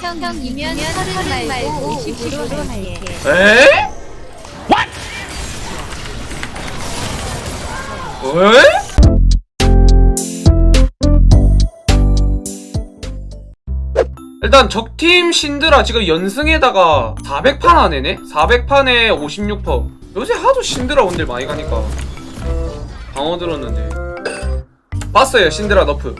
형이면 서른 말고 50으로 할게. 에? 에? 일단 적팀 신드라 지금 연승에다가 400판 안에네? 400판에 56퍼 요새 하도 신드라 원딜 많이 가니까 방어 들었는데 봤어요 신드라 너프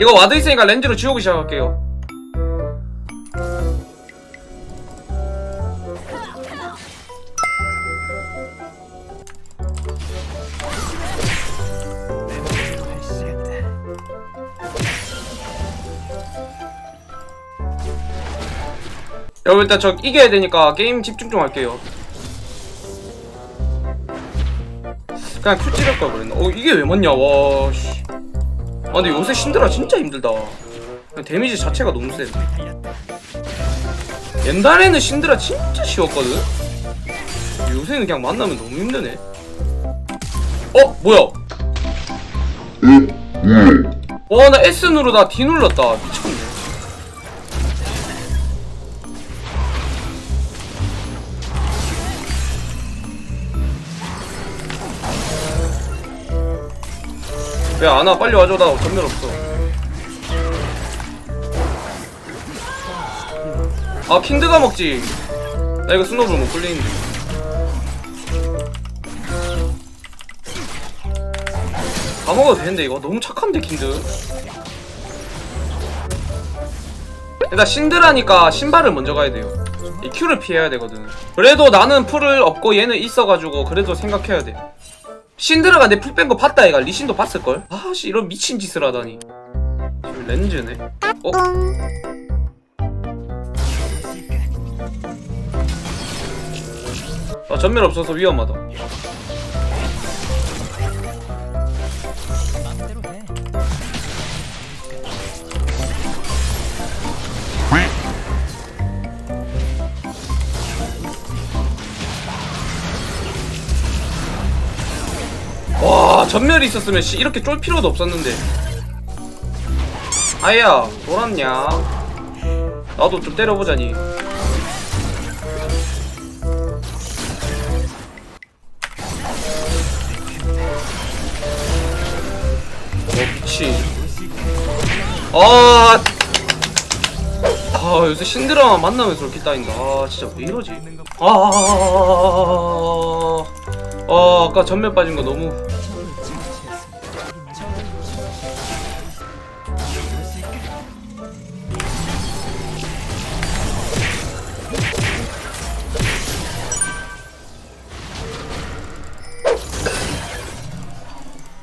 이거 와드 있으니까 렌즈로 지우기 시작할게요. 여러분 일단 저 이겨야 되니까 게임 집중 좀 할게요. 그냥 큐 찌를 걸 그랬나? 어 이게 왜 맞냐? 와씨 아 근데 요새 신드라 진짜 힘들다. 그냥 데미지 자체가 너무 세 옛날에는 신드라 진짜 쉬웠거든? 요새는 그냥 만나면 너무 힘드네. 어? 뭐야? 와나 S 누르다. D 눌렀다. 미쳤 네왜안 와? 빨리 와줘. 나 전멸 없어. 아, 킨드가 먹지. 나 이거 스노블 못 굴리는데. 다 먹어도 되는데, 이거. 너무 착한데, 킨드. 일단 신드라니까 신발을 먼저 가야 돼요. 이 큐를 피해야 되거든. 그래도 나는 풀을 없고 얘는 있어가지고 그래도 생각해야 돼. 신드라가 내 풀 뺀 거 봤다 얘가 리신도 봤을걸? 아씨 이런 미친 짓을 하다니 지금 렌즈네 어? 아 전멸 없어서 위험하다 전멸이 있었으면 씨 이렇게 쫄 필요도 없었는데. 아야 돌았냐? 나도 좀 때려보자니. 어 미친. 아, 아 요새 신드라만 만나면서 이렇게 따인다. 아 진짜 왜 이러지? 아, 아, 아, 아, 아, 아 아까 전멸 빠진 거 너무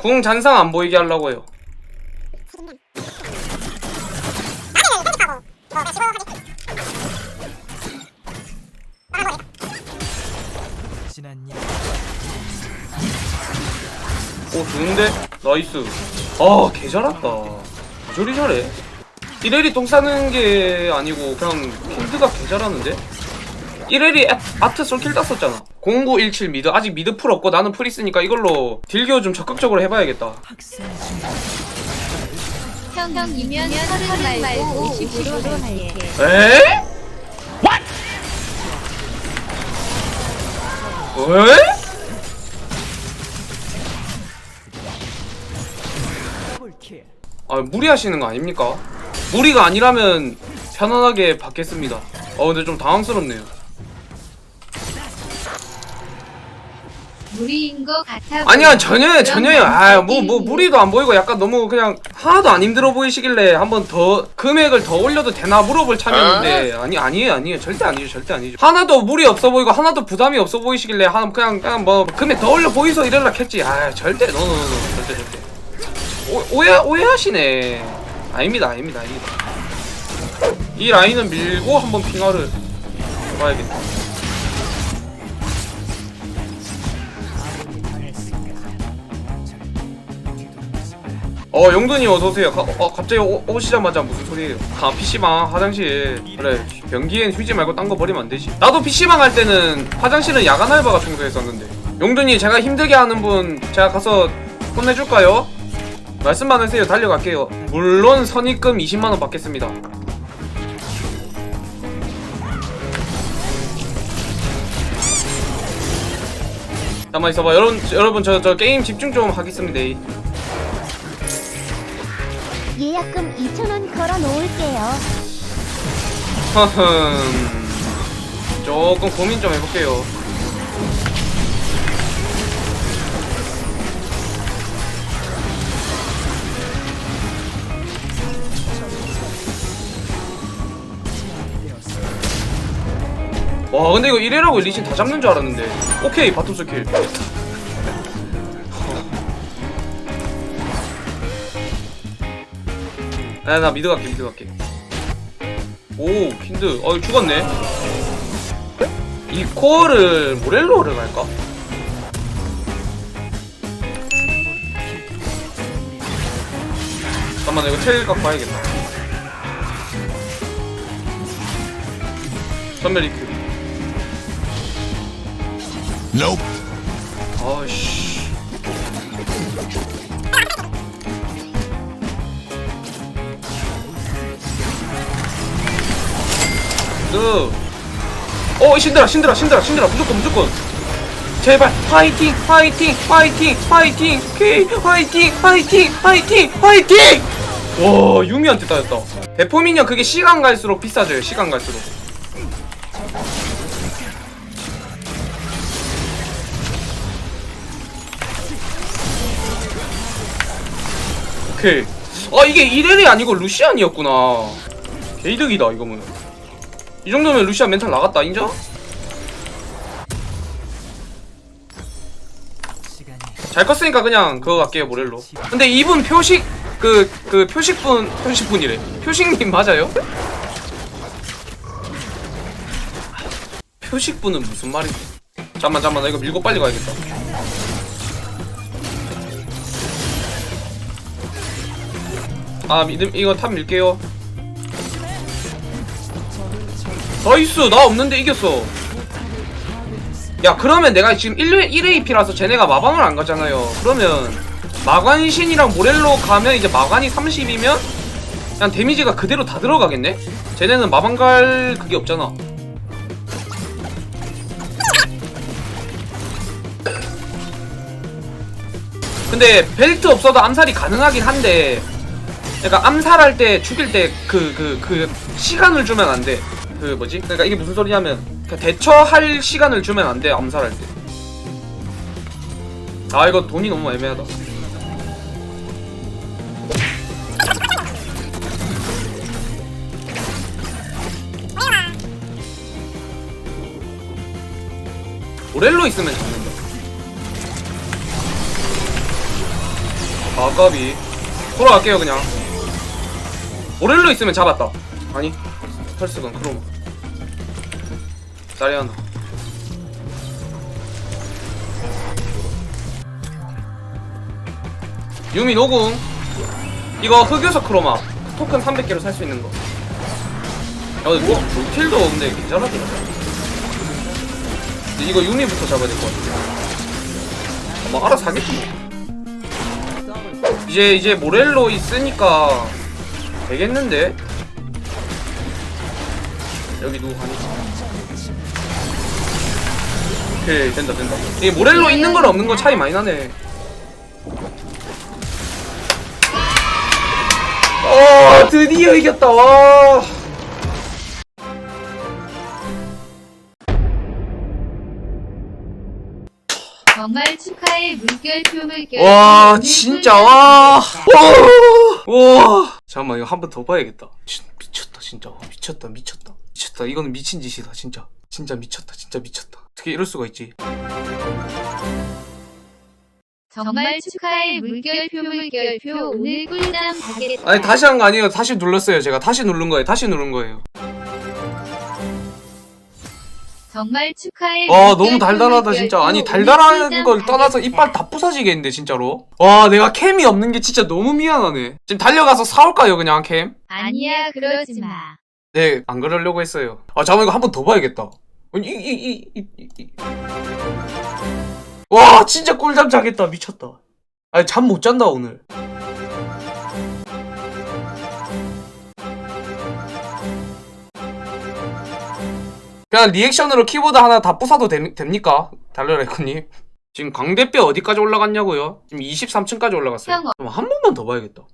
궁 잔상 안 보이게 하려고 해요. 오 좋은데? 나이스. 아, 개 잘한다. 저리 잘해. 이레리 똥 싸는 게 아니고 그냥 킨드가 개 잘하는데? 이레리 아- 아트 솔킬 땄었잖아. 0917 미드 아직 미드 풀 없고 나는 풀 있으니까 이걸로 딜교 좀 적극적으로 해봐야겠다. 형이면 서른 말고 50으로 할게. 에? 에? 아 무리하시는 거 아닙니까? 무리가 아니라면 편안하게 받겠습니다. 어 근데 좀 당황스럽네요. 무리인 거 같아. 아니야 전혀요 전혀요. 아뭐 뭐 무리도 안 보이고 약간 너무 그냥 하나도 안 힘들어 보이시길래 한번 더 금액을 더 올려도 되나 물어볼 참이었는데 아니 아니에요 아니에요 절대 아니죠 절대 아니죠. 하나도 무리 없어 보이고 하나도 부담이 없어 보이시길래 한 그냥 그냥 뭐 금액 더 올려 보이소 이래라 했지. 아 절대 노노노노 절대 절대. 오, 오해 오해하시네. 아닙니다 아닙니다 아닙니다. 이 라인은 밀고 한번 핑화를 봐야겠다. 어 용돈이 어서오세요. 가, 어, 갑자기 오, 오시자마자 무슨 소리예요? 아 PC방 화장실. 그래 변기엔 휴지 말고 딴 거 버리면 안 되지. 나도 PC방 할 때는 화장실은 야간 알바가 청소했었는데. 용준이 제가 힘들게 하는 분 제가 가서 혼내줄까요? 말씀만 하세요. 달려갈게요. 물론 선입금 20만원 받겠습니다. 잠깐만 있어봐. 여러분 여러분 저, 저 게임 집중 좀 하겠습니다 예약금 2,000원 걸어 놓을게요. 허흠. 조금 고민 좀 해볼게요. 와 근데 이거 이래라고 리신 다 잡는 줄 알았는데. 오케이 바텀 스킬 아나 미드 갈게 미드 갈게 오 킨드. 어 죽었네. 이 코어를 모렐로를 갈까? 잠깐만 이거 텔 갖고 와야겠다. 전멸 리큐 Nope. 아씨 그. 어 신들아 신들아 신들아 신들아. 무조건 무조건. 제발. 화이팅 화이팅 화이팅 화이팅. 오케이. 화이팅 화이팅 화이팅 화이팅! 와 유미한테 따였다. 대포미녀 그게 시간 갈수록 비싸져요 시간 갈수록. 오케이. 아 이게 이렐이 아니고 루시안이었구나. 개이득이다 이거면 이 정도면 루시안 멘탈 나갔다 인정? 잘 컸으니까 그냥 그거 갈게요 모렐로 근데 이분 표식 그 그 표식분 표식분이래 표식님 맞아요? 표식분은 무슨 말이지? 잠만 잠만 나 이거 밀고 빨리 가야겠다 아 믿음 이거 탑 밀게요 나이스 나 없는데 이겼어 야 그러면 내가 지금 1, 1AP라서 쟤네가 마방을 안 가잖아요 그러면 마관신이랑 모렐로 가면 이제 마관이 30이면 그냥 데미지가 그대로 다 들어가겠네? 쟤네는 마방 갈 그게 없잖아 근데 벨트 없어도 암살이 가능하긴 한데 그러니까 암살할 때 죽일 때 그 그 그 시간을 주면 안 돼. 그 뭐지? 그러니까 이게 무슨 소리냐면 그 대처할 시간을 주면 안 돼. 암살할 때. 아 이거 돈이 너무 애매하다. 모렐로 있으면 잡는다. 아까비. 돌아갈게요 그냥. 모렐로 있으면 잡았다. 아니 펄스건 크로마. 짤이 하나. 유미 노궁. 이거 흑요석 크로마. 토큰 300개로 살 수 있는 거. 야, 근데 뭐, 킬도 없는데 괜찮았더라. 근데 이거 유미부터 잡아야 될 것 같아. 뭐 알아서 하겠지 뭐. 이제 이제 모렐로 있으니까 되겠는데? 여기 누구 가니? 오케이 된다 된다 이게 모렐로 있는 거랑 없는 거 차이 많이 나네 어 드디어 이겼다 와 정말 축하해 물결표 물결. 와 진짜 와. 와. 와. 잠깐만 이거 한 번 더 봐야겠다. 진, 미쳤다 진짜. 와, 미쳤다 미쳤다. 미쳤다. 이거는 미친 짓이다 진짜. 진짜 미쳤다 진짜 미쳤다. 어떻게 이럴 수가 있지? 정말 축하해 물결표 물결표 오늘 꿀잠 가겠다. 아니 다시 한 거 아니에요. 다시 눌렀어요 제가. 다시 누른 거예요. 다시 누른 거예요. 정말 축하해. 와 너무 달달하다 진짜. 아니 달달한 걸 떠나서. 이빨 다 부서지겠는데 진짜로. 와 내가 캠이 없는 게 진짜 너무 미안하네. 지금 달려가서 사올까요 그냥 캠? 아니야 그러지 마. 네, 안 그러려고 했어요. 아, 잠깐 이거 한 번 더 봐야겠다. 이, 이, 이, 이, 이. 와 진짜 꿀잠 자겠다. 미쳤다. 아니 잠 못 잔다 오늘. 그냥 리액션으로 키보드 하나 다 부숴도 되, 됩니까? 달려레코님? 지금 광대뼈 어디까지 올라갔냐고요? 지금 23층까지 올라갔어요. 형, 그럼 한 번만 더 봐야겠다